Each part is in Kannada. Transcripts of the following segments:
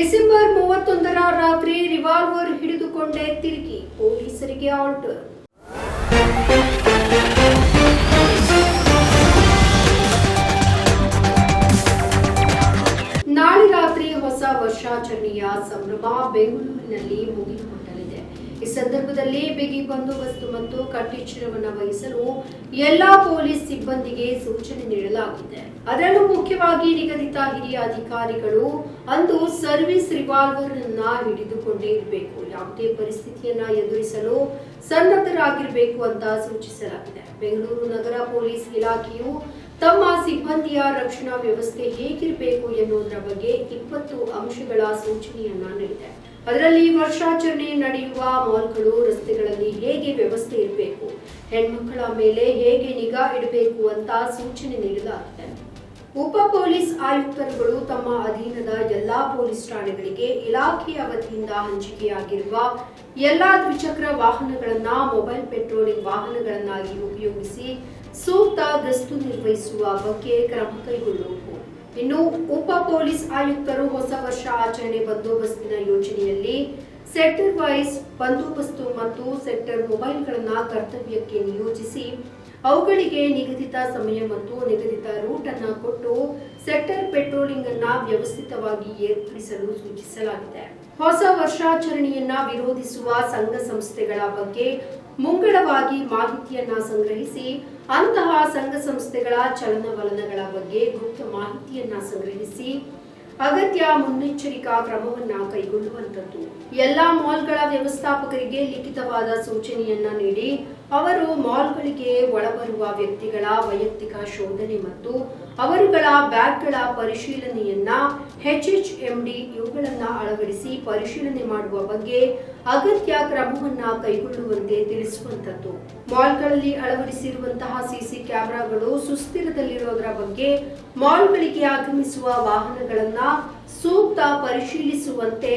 ಡಿಸೆಂಬರ್ ಮೂವತ್ತೊಂದರ ರಾತ್ರಿ ರಿವಾಲ್ವರ್ ಹಿಡಿದುಕೊಂಡೇ ತಿರುಗಿ ಪೊಲೀಸರಿಗೆ ಆರ್ಡರ್ ನಾಳೆ ರಾತ್ರಿ ಹೊಸ ವರ್ಷಾಚರಣೆಯ ಸಂಭ್ರಮ ಬೆಂಗಳೂರಿನಲ್ಲಿ ಮುಟ್ಟಲಿದೆ ಈ ಸಂದರ್ಭದಲ್ಲಿ ಬಿಗಿ ಬಂದೋಬಸ್ತ್ ಮತ್ತು ಕಟ್ಟೆಚ್ಚರವನ್ನು ವಹಿಸಲು ಎಲ್ಲಾ ಪೊಲೀಸ್ ಸಿಬ್ಬಂದಿಗೆ ಸೂಚನೆ ನೀಡಲಾಗಿದೆ. ಅದರಲ್ಲೂ ಮುಖ್ಯವಾಗಿ ನಿಗದಿತ ಹಿರಿಯ ಅಧಿಕಾರಿಗಳು ಅಂದು ಸರ್ವಿಸ್ ರಿವಾಲ್ವರ್ ಅನ್ನ ಹಿಡಿದುಕೊಂಡೇ ಇರಬೇಕು. ಯಾವುದೇ ಪರಿಸ್ಥಿತಿಯನ್ನ ಎದುರಿಸಲು ಸನ್ನದ್ಧರಾಗಿರಬೇಕು ಅಂತ ಸೂಚಿಸಲಾಗಿದೆ. ಬೆಂಗಳೂರು ನಗರ ಪೊಲೀಸ್ ಇಲಾಖೆಯು ತಮ್ಮ ಸಿಬ್ಬಂದಿಯ ರಕ್ಷಣಾ ವ್ಯವಸ್ಥೆ ಹೇಗಿರಬೇಕು ಎನ್ನುವುದರ ಬಗ್ಗೆ ಇಪ್ಪತ್ತು ಅಂಶಗಳ ಸೂಚನೆಯನ್ನ ನೀಡಿದೆ. ಅದರಲ್ಲಿ ವರ್ಷಾಚರಣೆ ನಡೆಯುವ ಮಾಲ್ಗಳು, ರಸ್ತೆಗಳಲ್ಲಿ ಹೇಗೆ ವ್ಯವಸ್ಥೆ ಇರಬೇಕು, ಹೆಣ್ಮಕ್ಕಳ ಮೇಲೆ ಹೇಗೆ ನಿಗಾ ಇಡಬೇಕು ಅಂತ ಸೂಚನೆ ನೀಡಲಾಗಿದೆ. ಉಪ ಪೊಲೀಸ್ ಆಯುಕ್ತರುಗಳು ತಮ್ಮ ಅಧೀನದ ಎಲ್ಲಾ ಪೊಲೀಸ್ ಠಾಣೆಗಳಿಗೆ ಇಲಾಖೆಯ ವತಿಯಿಂದ ಹಂಚಿಕೆಯಾಗಿರುವ ಎಲ್ಲಾ ದ್ವಿಚಕ್ರ ವಾಹನಗಳನ್ನ, ಮೊಬೈಲ್ ಪೆಟ್ರೋಲಿಂಗ್ ವಾಹನಗಳನ್ನಾಗಿ ಉಪಯೋಗಿಸಿ ಸೂಕ್ತ ಗಸ್ತು ನಿರ್ವಹಿಸುವ ಬಗ್ಗೆ ಕ್ರಮ ಕೈಗೊಳ್ಳುವುದು ಇನ್ನು ಉಪ ಪೊಲೀಸ್ ಆಯುಕ್ತರು ಹೊಸ ವರ್ಷ ಆಚರಣೆ ಬಂದೋಬಸ್ತಿನ ಯೋಜನೆಯಲ್ಲಿ ಸೆಕ್ಟರ್ ವೈಸ್ ಬಂದೋಬಸ್ತು ಮತ್ತು ಸೆಕ್ಟರ್ ಮೊಬೈಲ್ಗಳನ್ನು ಕರ್ತವ್ಯಕ್ಕೆ ನಿಯೋಜಿಸಿ ಅವುಗಳಿಗೆ ನಿಗದಿತ ಸಮಯ ಮತ್ತು ನಿಗದಿತ ರೂಟ್ ಅನ್ನು ಕೊಟ್ಟು ಸೆಕ್ಟರ್ ಪೆಟ್ರೋಲಿಂಗ್ ಅನ್ನ ವ್ಯವಸ್ಥಿತವಾಗಿ ಏರ್ಪಡಿಸಲು ಸೂಚಿಸಲಾಗಿದೆ. ಹೊಸ ವರ್ಷಾಚರಣೆಯನ್ನ ವಿರೋಧಿಸುವ ಸಂಘ ಸಂಸ್ಥೆಗಳ ಬಗ್ಗೆ ಮುಂಗಡವಾಗಿ ಮಾಹಿತಿಯನ್ನ ಸಂಗ್ರಹಿಸಿ ಅಂತಹ ಸಂಘ ಸಂಸ್ಥೆಗಳ ಚಲನವಲನಗಳ ಬಗ್ಗೆ ಗುಪ್ತ ಮಾಹಿತಿಯನ್ನ ಸಂಗ್ರಹಿಸಿ ಅಗತ್ಯ ಮುನ್ನೆಚ್ಚರಿಕಾ ಕ್ರಮವನ್ನ ಕೈಗೊಳ್ಳುವಂತದ್ದು ಎಲ್ಲಾ ಮಾಲ್ಗಳ ವ್ಯವಸ್ಥಾಪಕರಿಗೆ ಲಿಖಿತವಾದ ಸೂಚನೆಯನ್ನ ನೀಡಿ ಅವರು ಮಾಲ್ಗಳಿಗೆ ಒಳಬರುವ ವ್ಯಕ್ತಿಗಳ ವೈಯಕ್ತಿಕ ಶೋಧನೆ ಮತ್ತು ಅವರುಗಳ ಬ್ಯಾಗ್ಗಳ ಪರಿಶೀಲನೆಯನ್ನ ಎಚ್ಎಚ್ಎಂಡಿ ಇವುಗಳನ್ನು ಅಳವಡಿಸಿ ಪರಿಶೀಲನೆ ಮಾಡುವ ಬಗ್ಗೆ ಅಗತ್ಯ ಕ್ರಮವನ್ನು ಕೈಗೊಳ್ಳುವಂತೆ ತಿಳಿಸುವಂತದ್ದು ಮಾಲ್ಗಳಲ್ಲಿ ಅಳವಡಿಸಿರುವಂತಹ ಸಿಸಿ ಕ್ಯಾಮೆರಾಗಳು ಸುಸ್ಥಿರದಲ್ಲಿರೋದರ ಬಗ್ಗೆ ಮಾಲ್ಗಳಿಗೆ ಆಗಮಿಸುವ ವಾಹನಗಳನ್ನ ಸೂಕ್ತ ಪರಿಶೀಲಿಸುವಂತೆ,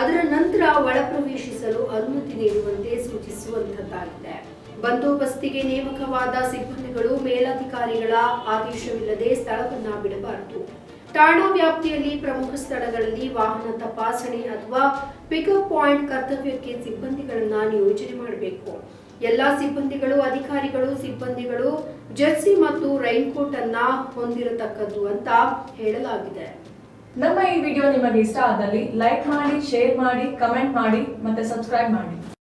ಅದರ ನಂತರ ಒಳಪ್ರವೇಶಿಸಲು ಅನುಮತಿ ನೀಡುವಂತೆ ಸೂಚಿಸುವಂತದ್ದಾಗಿದೆ ಬಂದೋಬಸ್ತಿಗೆ ನೇಮಕವಾದ ಸಿಬ್ಬಂದಿಗಳು ಮೇಲಧಿಕಾರಿಗಳ ಆದೇಶವಿಲ್ಲದೆ ಸ್ಥಳವನ್ನ ಬಿಡಬಾರದು. ಠಾಣಾ ವ್ಯಾಪ್ತಿಯಲ್ಲಿ ಪ್ರಮುಖ ಸ್ಥಳಗಳಲ್ಲಿ ವಾಹನ ತಪಾಸಣೆ ಅಥವಾ ಪಿಕಪ್ ಪಾಯಿಂಟ್ ಕರ್ತವ್ಯಕ್ಕೆ ಸಿಬ್ಬಂದಿಗಳನ್ನ ನಿಯೋಜನೆ ಮಾಡಬೇಕು. ಎಲ್ಲಾ ಸಿಬ್ಬಂದಿಗಳು, ಅಧಿಕಾರಿಗಳು, ಸಿಬ್ಬಂದಿಗಳು ಜರ್ಸಿ ಮತ್ತು ರೈನ್ಕೋಟ್ ಅನ್ನ ಹೊಂದಿರತಕ್ಕದ್ದು ಅಂತ ಹೇಳಲಾಗಿದೆ. ನಮ್ಮ ಈ ವಿಡಿಯೋ ನಿಮಗೆ ಇಷ್ಟ ಆದಲ್ಲಿ ಲೈಕ್ ಮಾಡಿ ಶೇರ್ ಮಾಡಿ ಕಮೆಂಟ್ ಮಾಡಿ, ಮತ್ತೆ ಸಬ್ಸ್ಕ್ರೈಬ್ ಮಾಡಿ.